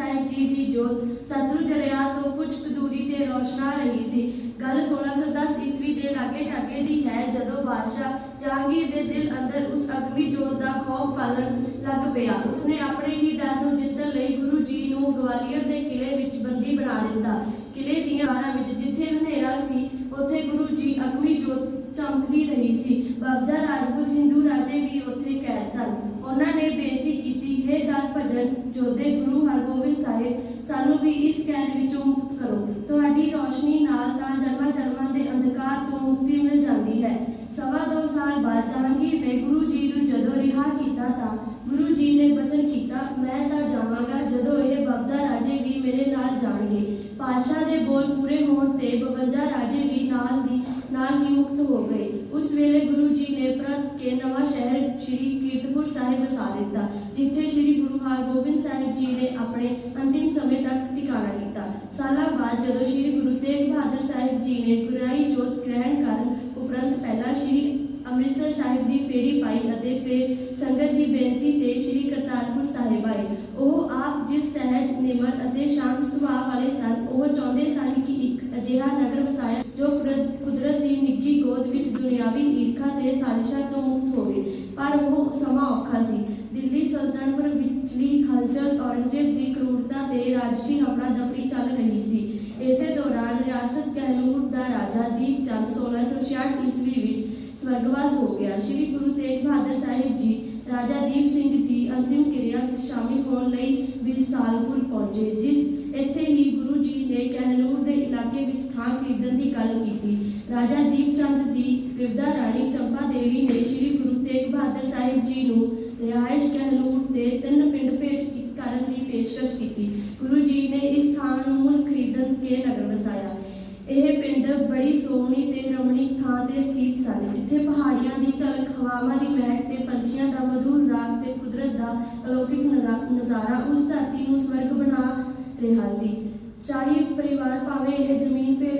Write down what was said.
ਹਰਗੋਬਿੰਦ ਸਾਹਿਬ ਜੀ ਦੀ ਜੋਤ ਸਤਲੁਜ ਦਰਿਆ ਤੋਂ ਕੁਝ ਕੁ ਦੂਰੀ ਤੇ ਰੋਸ਼ਨਾ ਰਹੀ ਸੀ ਗੱਲ 1610 ਈਸਵੀ ਦੇ ਲਾਗੇ ਛਾਗੇ ਦੀ ਹੈ ਜਦੋਂ ਬਾਦਸ਼ਾਹ ਜਹਾਂਗੀਰ ਦੇ ਦਿਲ ਅੰਦਰ ਉਸ ਅਗਮੀ ਜੋਤ ਦਾ ਖੌਫ ਪਾਲਣ ਲੱਗ ਪਿਆ ਉਸਨੇ ਆਪਣੇ ਹੀ ਡਰ ਨੂੰ ਜਿੱਤਣ ਲਈ ਗੁਰੂ ਜੀ ਨੂੰ ਗਵਾਲੀਅਰ ਦੇ ਕਿਲੇ ਵਿੱਚ ਬੰਦੀ ਬਣਾ ਦਿੱਤਾ ਕਿਲੇ ਦੀਆਂ ਬਾਰਾਂ ਵਿੱਚ ਜਿੱਥੇ ਹਨੇਰਾ ਸੀ ਉੱਥੇ ਗੁਰੂ ਜੀ ਅਗਮੀ ਜੋਤ ਚਮਕਦੀ ਰਹੀ ਸੀ ਬਾਬਜਾ ਰਾਜਪੂਤ ਹਿੰਦੂ ਰਾਜੇ ਵੀ ਉੱਥੇ ਕੈਦ ਸਨ ਉਹਨਾਂ ਨੇ ਬੇਨਤੀ ਕੀਤੀ ਹੈ ਦਲ ਭਜਨ ਜੋਧੇ ਗੁਰੂ ਹਰਗੋਬਿੰਦ ਸਾਹਿਬ ਸਾਨੂੰ ਵੀ ਇਸ ਕੈਦ ਵਿੱਚੋਂ ਮੁਕਤ ਕਰੋ। ਤੁਹਾਡੀ ਰੋਸ਼ਨੀ ਨਾਲ ਤਾਂ ਜਨਮਾਂ ਜਨਮਾਂ ਦੇ ਅੰਧਕਾਰ ਤੋਂ ਮੁਕਤੀ ਮਿਲ ਜਾਂਦੀ ਹੈ। ਸਵਾ ਦੋ ਸਾਲ ਬਾਅਦ ਜਹਾਂਗੀਰ ਨੇ ਗੁਰੂ ਜੀ ਨੂੰ ਜਦੋਂ ਰਿਹਾ ਕੀਤਾ ਤਾਂ ਗੁਰੂ ਜੀ ਨੇ ਬਚਨ ਕੀਤਾ, ਮੈਂ ਤਾਂ ਜਾਵਾਂਗਾ ਜਦੋਂ ਇਹ ਬਬਜਾ ਰਾਜੇ ਵੀ ਮੇਰੇ ਨਾਲ ਜਾਣਗੇ। ਪਾਤਸ਼ਾਹ ਦੇ ਬੋਲ ਪੂਰੇ ਹੋਣ ਤੇ 52 ਰਾਜੇ ਵੀ ਨਾਲ ਦੀ, ਨਾਲ ਹੀ ਮੁਕਤ ਹੋ ਗਏ। ਉਸ ਵੇਲੇ ਕੇ ਨਵਾਂ ਸ਼ਹਿਰ ਸ੍ਰੀ ਕੀਰਤਪੁਰ ਸਾਹਿਬ ਵਸਾ ਦਿੱਤਾ, ਜਿੱਥੇ ਸ੍ਰੀ ਗੁਰੂ ਹਰਗੋਬਿੰਦ ਸਾਹਿਬ ਜੀ ਨੇ ਆਪਣੇ ਅੰਤਿਮ ਸਮੇਂ ਤੱਕ ਟਿਕਾਣਾ ਕੀਤਾ। ਸਾਲਾਂ ਬਾਅਦ ਜਦੋਂ ਸ੍ਰੀ ਗੁਰੂ ਤੇਗ ਬਹਾਦਰ ਸਾਹਿਬ ਜੀ ਨੇ ਗੁਰਾਈ ਜੋਤ ਗ੍ਰਹਿਣ ਕਰਨ ਉਪਰੰਤ ਪਹਿਲਾਂ ਸ੍ਰੀ ਅੰਮ੍ਰਿਤਸਰ ਸਾਹਿਬ ਦੀ ਫੇਰੀ ਪਾਈ ਅਤੇ ਫਿਰ ਸੰਗਤ ਦੀ ਬੇਨਤੀ ਦੀ ਨਿੱਗੀ ਗੋਦ ਵਿੱਚ ਦੁਨਿਆਵੀ ਈਰਖਾ ਤੇ ਸਾਜ਼ਿਸ਼ਾਂ ਤੋਂ ਮੁਕਤ ਹੋਵੇ ਪਰ ਉਹ ਸਮਾਂ ਔਖਾ ਸੀ ਦਿੱਲੀ ਸਲਤਨਤ ਵਿਚਲੀ ਹਲਚਲ ਔਰੰਗਜ਼ੇਬ ਦੀ ਕਰੂਰਤਾ ਤੇ ਰਾਜਸੀ ਹਫੜਾ ਦਫੜੀ ਚੱਲ ਰਹੀ ਸੀ ਇਸੇ ਦੌਰਾਨ ਰਿਆਸਤ ਕਹਿਲੂਰ ਦਾ ਰਾਜਾ ਦੀਪ ਚੰਦ 1666 ਈਸਵੀ ਵਿੱਚ ਸਵਰਗਵਾਸ ਹੋ ਗਿਆ ਸ੍ਰੀ ਗੁਰੂ ਤੇਗ ਬਹਾਦਰ ਸਾਹਿਬ ਜੀ ਰਾਜਾ ਦੀਪ ਸਿੰਘ ਦੀ ਅੰਤਿਮ ਕਿਰਿਆ ਵਿੱਚ ਸ਼ਾਮਿਲ ਹੋਣ ਲਈ ਵਿਸਾਲਪੁਰ ਪਹੁੰਚੇ ਜਿਸ ਇੱਥੇ ਹੀ ਗੁਰੂ ਜੀ ਨੇ ਕਹਿਲੂਰ ਦੇ ਇਲਾਕੇ ਵਿੱਚ ਥਾਂ ਖਰੀਦਣ ਦੀ ਗੱਲ ਕੀਤੀ। ਰਾਜਾ ਦੀਪ ਚੰਦ ਦੀ ਵਿਵਦਾ ਰਾਣੀ ਚੰਪਾ ਦੇਵੀ ਨੇ ਸ੍ਰੀ ਗੁਰੂ ਤੇਗ ਬਹਾਦਰ ਸਾਹਿਬ ਜੀ ਨੂੰ ਰਿਹਾਇਸ਼ ਕਹਿਲੂਰ ਦੇ ਤਿੰਨ ਪਿੰਡ ਭੇਟ ਕਰਨ ਦੀ ਪੇਸ਼ਕਸ਼ ਕੀਤੀ। ਗੁਰੂ ਜੀ ਨੇ ਇਸ ਥਾਂ ਨੂੰ ਮੁੱਲ ਖਰੀਦਣ ਕੇ ਨਗਰ ਵਸਾਇਆ। ਇਹ ਪਿੰਡ ਬੜੀ ਸੋਹਣੀ ਤੇ ਰਮਣੀਕ ਥਾਂ ਤੇ ਸਥਿਤ ਸਨ, ਜਿੱਥੇ ਪਹਾੜੀਆਂ ਦੀ ਝਲਕ, ਹਵਾਵਾਂ ਦੀ ਮਹਿਕ ਤੇ ਪੰਛੀਆਂ ਦਾ ਮਧੁਰ ਰਾਗ ਤੇ ਕੁਦਰਤ ਦਾ ਅਲੌਕਿਕ ਨਜ਼ਾਰਾ ਉਸ ਧਰਤੀ ਨੂੰ ਸਵਰਗ ਬਣਾ ਰਿਹਾ ਸੀ। चाहे परिवार पावे यह ज़मीन पे।